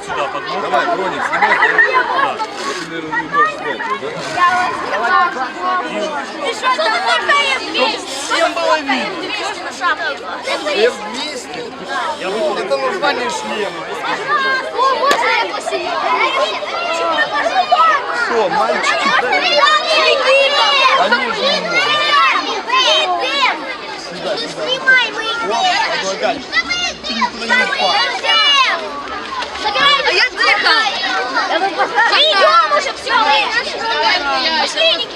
вот сюда подложим. Давай, броник, снимай. Да. Ты, наверное, не можешь снять, да? Ты что, там хватаем 200? Всем было видно. 200 на шапке. Шлем 200? Да. Это название шлема. О, можно я посидеть? Что, мальчики? Они же не Сюда, сюда. Снимай, мы идем. Предлагай. Да мы идем. Да мы идем. А я. Мы идем уже, все. Пошли,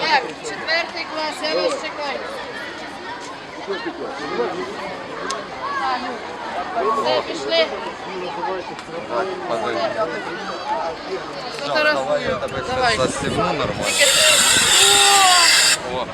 Так, четвертий клас, я вас чекаю. А, ну. Все, пішли. Подожди. Фотографую. Давай я тебе Давай. застегну нормально. О,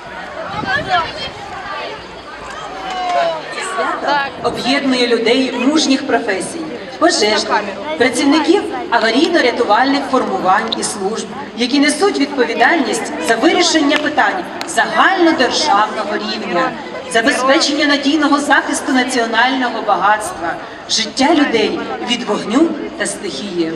об'єднує людей мужніх професій, пожежних, працівників аварійно-рятувальних формувань і служб, які несуть відповідальність за вирішення питань загальнодержавного рівня, забезпечення надійного захисту національного багатства, життя людей від вогню та стихії.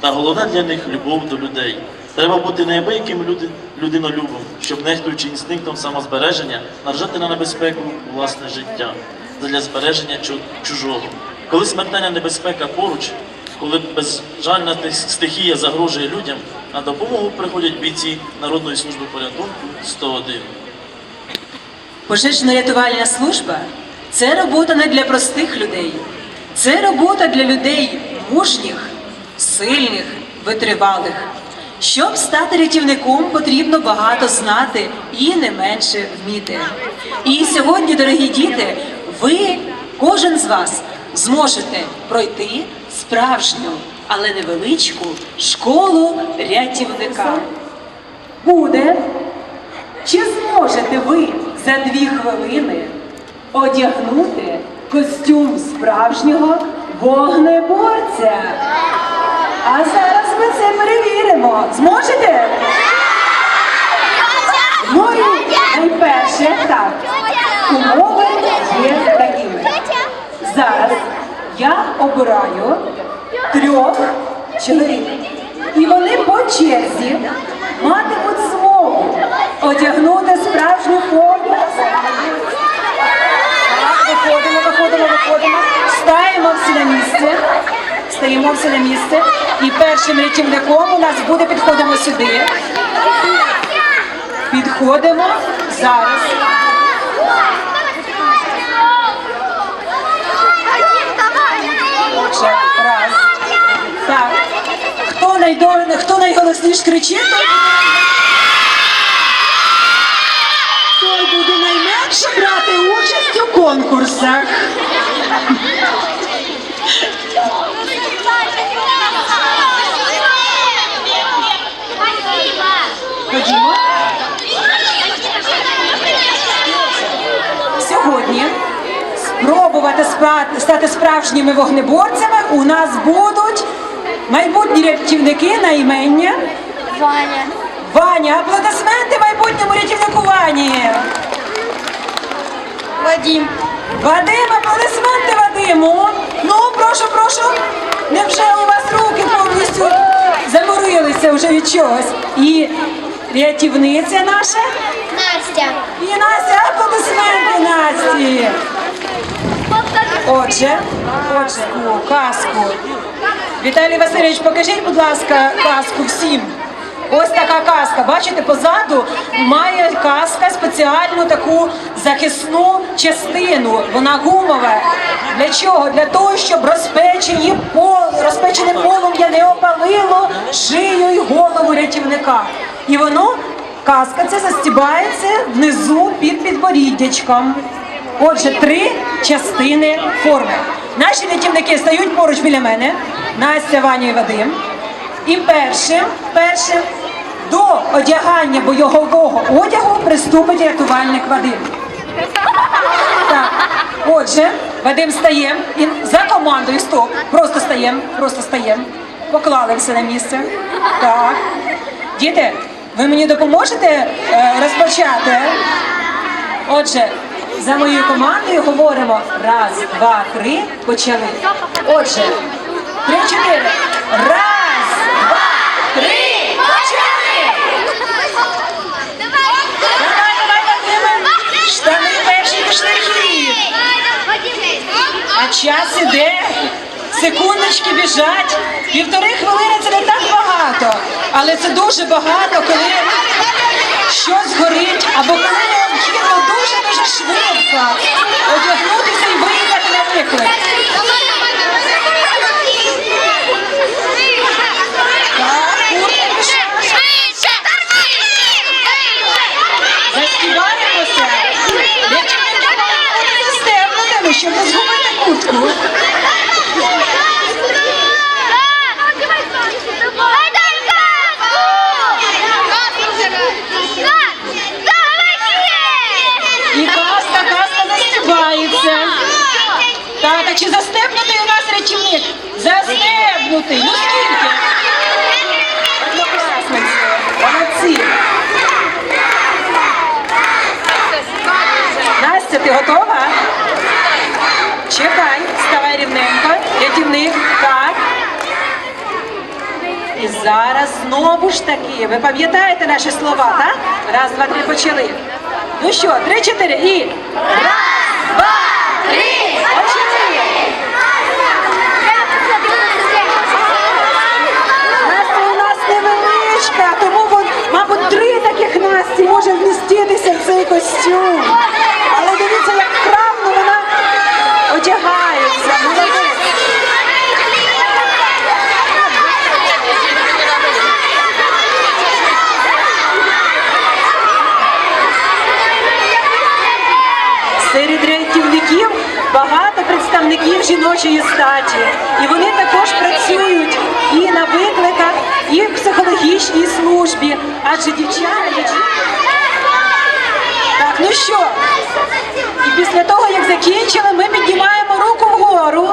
Та головне для них любов до людей. Треба бути неабияким люди, людинолюбом, щоб нехтуючи інстинктом самозбереження, наражати на небезпеку власне життя для збереження чужого. Коли смертельна небезпека поруч, коли безжальна стихія загрожує людям, на допомогу приходять бійці Народної служби порятунку 101. Пожежно-рятувальна служба це робота не для простих людей, це робота для людей мужніх, сильних, витривалих. Щоб стати рятівником, потрібно багато знати і не менше вміти. І сьогодні, дорогі діти, ви, кожен з вас, зможете пройти справжню, але невеличку школу рятівника. Буде чи зможете ви за дві хвилини одягнути костюм справжнього вогнеборця? А зараз ми це перевіримо. Зможете? Ну і найперше так. Умови є такими. Зараз я обираю трьох чоловік. І вони по черзі матимуть змогу одягнути Стаємо на місце. Стаємо всі на місце. І першим рятівником у нас буде підходимо сюди. Підходимо зараз. Отже, раз. Так. Хто найдор... хто найголосніше кричить? Той буде найменше брати участь у конкурсах. Стати справжніми вогнеборцями у нас будуть майбутні рятівники на імення Ваня. Ваня. Аплодисменти майбутньому рятівнику Вані. Вадим. Вадим, аплодисменти Вадиму. Ну, прошу, прошу. Невже у вас руки повністю заморилися вже від чогось? І рятівниця наша. Настя. І Настя, аплодисменти Насті. Отже, отже, о, казку. Віталій Васильович, покажіть, будь ласка, казку всім. Ось така казка. Бачите, позаду має казка спеціальну таку захисну частину. Вона гумова. Для чого? Для того, щоб розпечені пол, розпечене полум'я не опалило шию і голову рятівника. І воно, казка ця застібається внизу під підборіддячком. Отже, три частини форми. Наші рятівники стають поруч біля мене, Настя, Ваня і Вадим. І першим, першим до одягання бойового одягу приступить рятувальник Вадим. Так, отже, Вадим стає і за командою стоп. Просто стаємо, просто стаємо. Поклали все на місце. Так. Діти, ви мені допоможете е, розпочати? Отже, за моєю командою говоримо раз, два, три, почали. Отже, три, чотири. Раз, два, три, почали! Давай, давай, Вадиме. Штани перші пішли хід. А час іде. Секундочки біжать. Півтори хвилини це не так багато. Але це дуже багато, коли щось горить, або коли необхідно дуже-дуже швидко одягнутися і виїхати на виклик. Заспіваємося. Дівчатка, будьте стебнутими, щоб не згубити куртку. І каска, каска застібається. Так, а чи застебнутий у нас рятівник? Застебнутий. Ну скільки? Молодці. Настя, ти готова? Чекай, ставай рівненько. Рятівник, так. І зараз знову ж таки, ви пам'ятаєте наші слова, так? Раз, два, три, почали. Ну що, три, чотири і. Раз, два, три, почали. Настя у нас невеличка, тому, вон, мабуть, три таких Насті може вміститися в цей костюм. Але дивіться, як вправно вона одягається. Серед рятівників багато представників жіночої статі. І вони також працюють і на викликах, і в психологічній службі. Адже дівчата, ну що? І після того, як закінчили, ми піднімаємо руку вгору.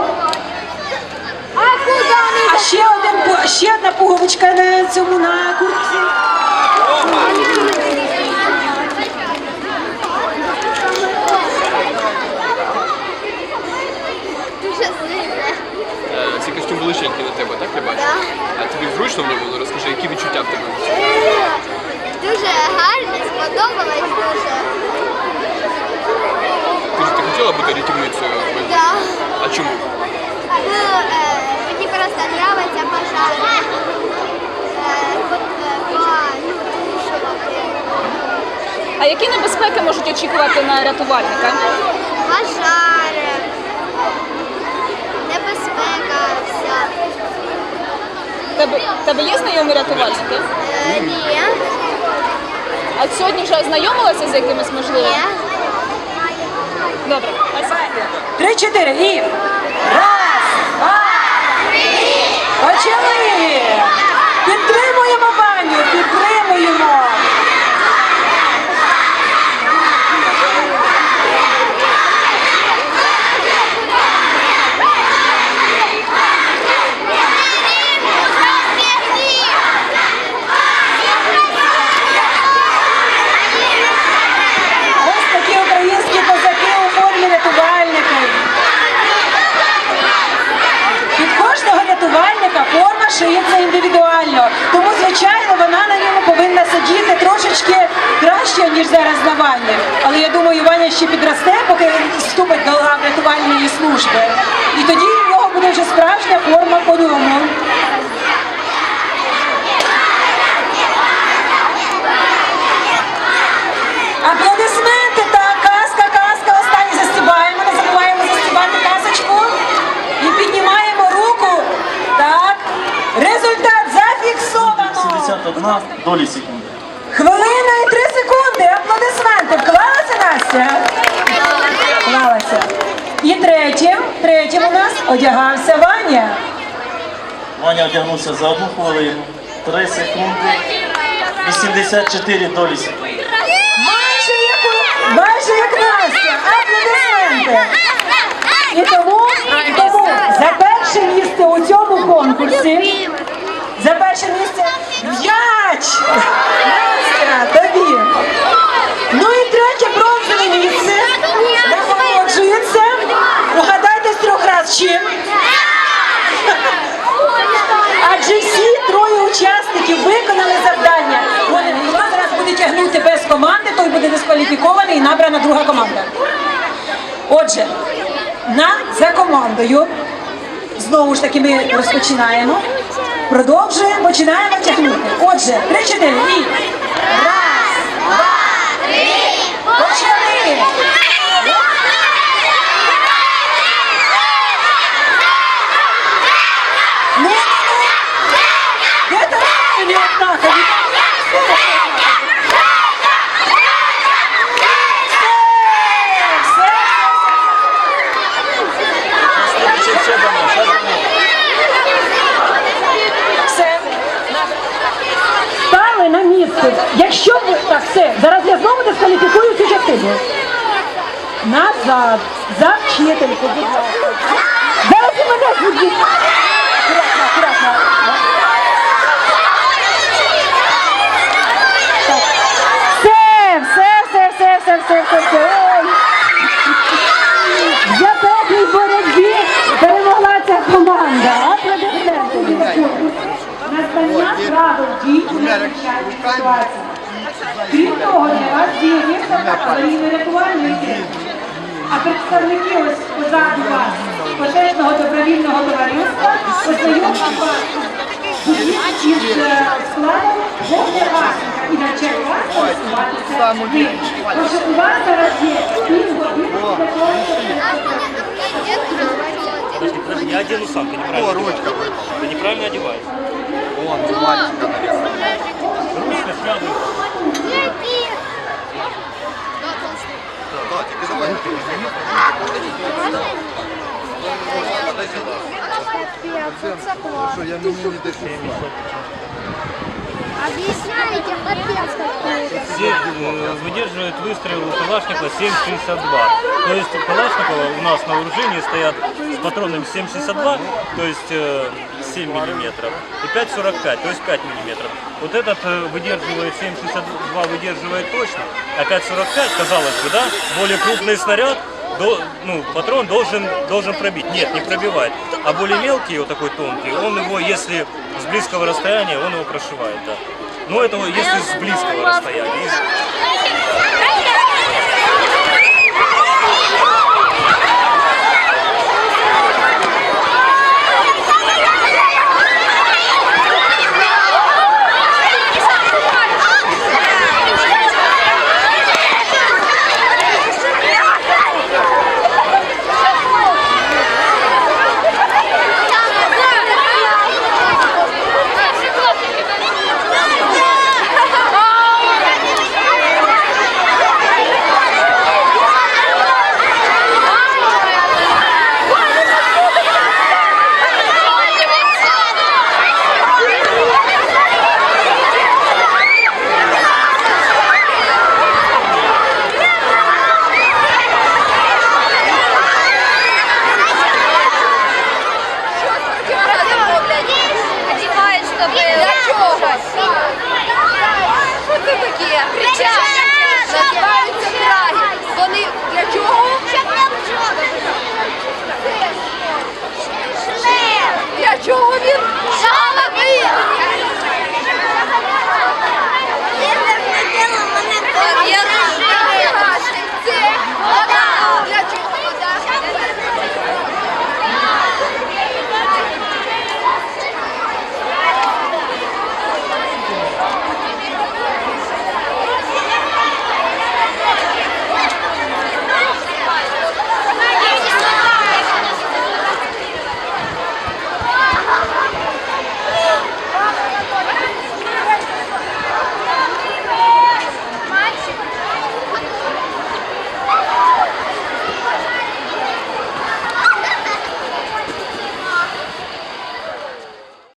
А ще один ще одна пуговичка на цьому на куртці. Е, Ці костюм величенький на тебе, так я бачу? А тобі зручно в ньому? Розкажи, які відчуття в тебе? Дуже гарно, сподобалось дуже. Ти ж ти хотіла бути рятівницею? Да. А чому? Ну, е, мені просто подобається пожар. Е, е, по, ну, А які небезпеки можуть очікувати на рятувальника? пожар, небезпека, вся. Тебе, тебе є знайомі рятувальники? Е, ні, А сьогодні вже ознайомилася з якимись можливо? Добре. спасибо. Три, чотири і. Раз, два, три. Почали. Шиється індивідуально. Тому, звичайно, вона на ньому повинна сидіти трошечки краще, ніж зараз на Вані. Але я думаю, Ваня ще підросте, поки вступить до рятувальної служби. І тоді в нього буде вже справжня форма по ньому. Аплодисменти, так, казка, казка. Останній застібаємо, не забуваємо застібати казочку. І піднімаємо руку. Так. Результат 71 долі секунди. Хвилина і три секунди. Аплодисменти. Вклалася Настя? Вклалася. І третім, третім у нас одягався Ваня. Ваня одягнувся за одну хвилину, 3 секунди, 84 долі секунди. Майже як, у- майже як Настя. Аплодисменти. І тому, і тому за перше місце у цьому конкурсі За перше місце м'яч! Настя, тобі! Ну і третє бронзове місце нагороджується. Угадайте з трьох раз чим. Адже всі троє учасників виконали завдання. Вони хто зараз буде тягнути без команди, дискваліфікований і набрана друга команда. Отже, на за командою. Знову ж таки ми розпочинаємо. Продовжуємо, починаємо тягнути. Отже, три-чотири і раз, два, три, почали! Ну, ну, ну! Де там не однакові? Все, все, Ще дамо, ще дамо. все. Стали на місце. Якщо ви так, все, зараз я знову дискваліфікую цю частину. Назад, за вчительку, будь ласка. Зараз і мене будуть. Акуратно. Так. Все, все, все, все, все, все, все, все. Ой. В боротьбі перемогла ця команда. Аплодисменти. Назнання правил дій у надзвичайній ситуації. Крім того, для вас діє виставка аварійно-рятувальної техніки. А представники ось позаду вас пожежного добровільного товариства ознайомлять вас із е, складом вогнегасника і навчать вас користуватися ним. Отже, у вас зараз є півгодини для того, щоб Подожди, я одену сам, ты неправильно одеваешь. Ты неправильно одеваешь. Ручка Объясняйте, капец какой-то. Э, выдерживает выстрел у Калашникова 7,62. То есть у Калашникова у нас на вооружении стоят с патронами 7,62, то есть э, 7 миллиметров, и 5,45, то есть 5 миллиметров. Вот этот э, выдерживает 7,62, выдерживает точно, а 5,45, казалось бы, да, более крупный снаряд, до- ну, патрон должен, должен пробить. Нет, не пробивает. А более мелкий, вот такой тонкий, он его, если с близкого расстояния, он его прошивает, да. Но это вот если с близкого расстояния.